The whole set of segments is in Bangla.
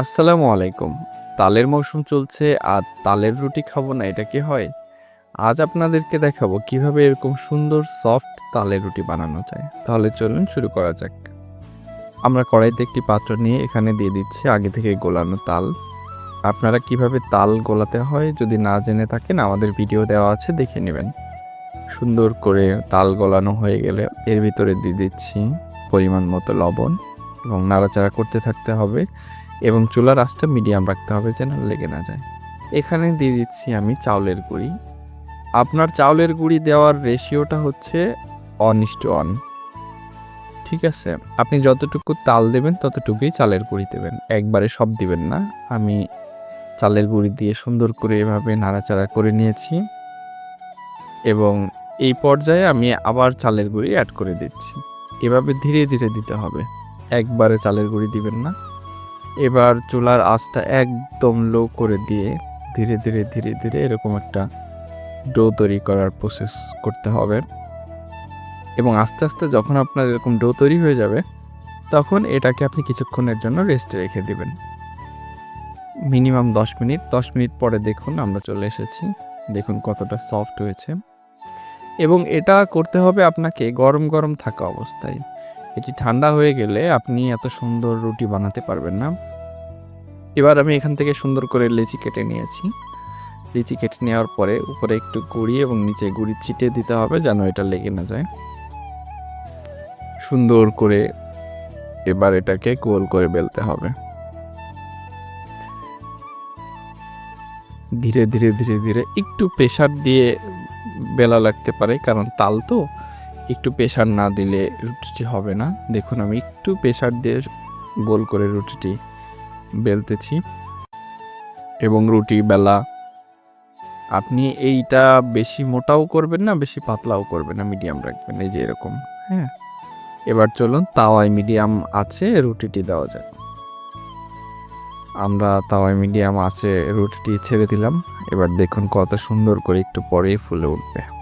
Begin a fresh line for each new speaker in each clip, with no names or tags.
আসসালামু আলাইকুম। তালের মৌসুম চলছে আর তালের রুটি খাব না, এটা কি হয়? আজ আপনাদেরকে দেখাবো কীভাবে এরকম সুন্দর সফট তালের রুটি বানানো যায়। তাহলে চলুন শুরু করা যাক। আমরা কড়াইতে একটি পাত্র নিয়ে এখানে দিয়ে দিচ্ছি আগে থেকে গোলানো তাল। আপনারা কীভাবে তাল গোলাতে হয় যদি না জেনে থাকেন, আমাদের ভিডিও দেওয়া আছে, দেখে নেবেন। সুন্দর করে তাল গলানো হয়ে গেলে এর ভিতরে দিয়ে দিচ্ছি পরিমাণ মতো লবণ এবং নাড়াচাড়া করতে থাকতে হবে। এবং চুলার আঁচটা মিডিয়াম রাখতে হবে যেন লেগে না যায়। এখানে দিয়ে দিচ্ছি আমি চাউলের গুঁড়ি। আপনার চাউলের গুঁড়ি দেওয়ার রেশিওটা হচ্ছে অন ইস্টু অন। ঠিক আছে, আপনি যতটুকু তাল দেবেন ততটুকুই চালের গুঁড়ি দেবেন। একবারে সব দিবেন না। আমি চালের গুঁড়ি দিয়ে সুন্দর করে এভাবে নাড়াচাড়া করে নিয়েছি। এবং এই পর্যায়ে আমি আবার চালের গুঁড়ি অ্যাড করে দিচ্ছি। এভাবে ধীরে ধীরে দিতে হবে। একবারে চালের গুঁড়ি দিবেন না। এবার চুলার আঁচটা একদম লো করে দিয়ে ধীরে ধীরে ধীরে ধীরে এরকম একটা ডো তৈরি করার প্রসেস করতে হবে। এবং আস্তে আস্তে যখন আপনার এরকম ডো তৈরি হয়ে যাবে, তখন এটাকে আপনি কিছুক্ষণের জন্য রেস্টে রেখে দিবেন। মিনিমাম দশ মিনিট দশ মিনিট পরে দেখুন আমরা চলে এসেছি। দেখুন কতটা সফট হয়েছে। এবং এটা করতে হবে আপনাকে গরম গরম থাকা অবস্থায়। এটি ঠান্ডা হয়ে গেলে আপনি এত সুন্দর রুটি বানাতে পারবেন না। এবার আমি এখান থেকে সুন্দর করে লেচি কেটে নিয়েছি। লিচি কেটে নেওয়ার পরে উপরে একটু গুঁড়ি এবং নিচে গুঁড়ি ছিটিয়ে দিতে হবে যেন এটা লেগে না যায়। সুন্দর করে এবার এটাকে গোল করে বেলতে হবে। ধীরে ধীরে ধীরে ধীরে একটু প্রেশার দিয়ে বেলা লাগতে পারে, কারণ তাল তো। একটু প্রেশার না দিলে রুটিটি হবে না। দেখুন, আমি একটু প্রেশার দিয়ে গোল করে রুটিটি বেলতেছি এবং রুটি বেলা। আপনি এইটা বেশি মোটাও করবেন না, বেশি পাতলাও করবেন না মিডিয়াম রাখবেন, এই যে এরকম হ্যাঁ? এবার চলুন, তাওয়ায় মিডিয়াম আছে, রুটিটি দেওয়া যায় আমরা তাওয়ায় মিডিয়াম আছে, রুটিটি ছেড়ে দিলাম। এবার দেখুন কত সুন্দর করে একটু পরেই ফুলে উঠবে।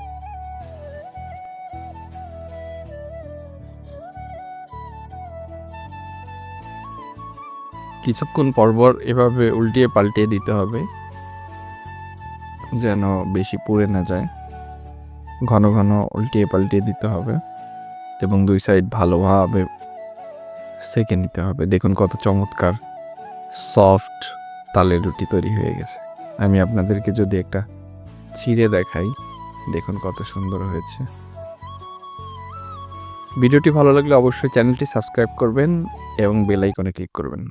কিছুক্ষণ পরপর এভাবে উল্টিয়ে পাল্টিয়ে দিতে হবে, যেন বেশি পুড়ে না যায়। ঘন ঘন উল্টিয়ে পাল্টিয়ে দিতে হবে এবং দুই সাইড ভালোভাবে সেকে নিতে হবে। দেখুন কত চমৎকার সফট তালের রুটি তৈরি হয়ে গেছে। আমি আপনাদেরকে যদি একটা ছিঁড়ে দেখাই, দেখুন কত সুন্দর হয়েছে। ভিডিওটি ভালো লাগলে অবশ্যই চ্যানেলটি সাবস্ক্রাইব করবেন এবং বেল আইকনে ক্লিক করবেন।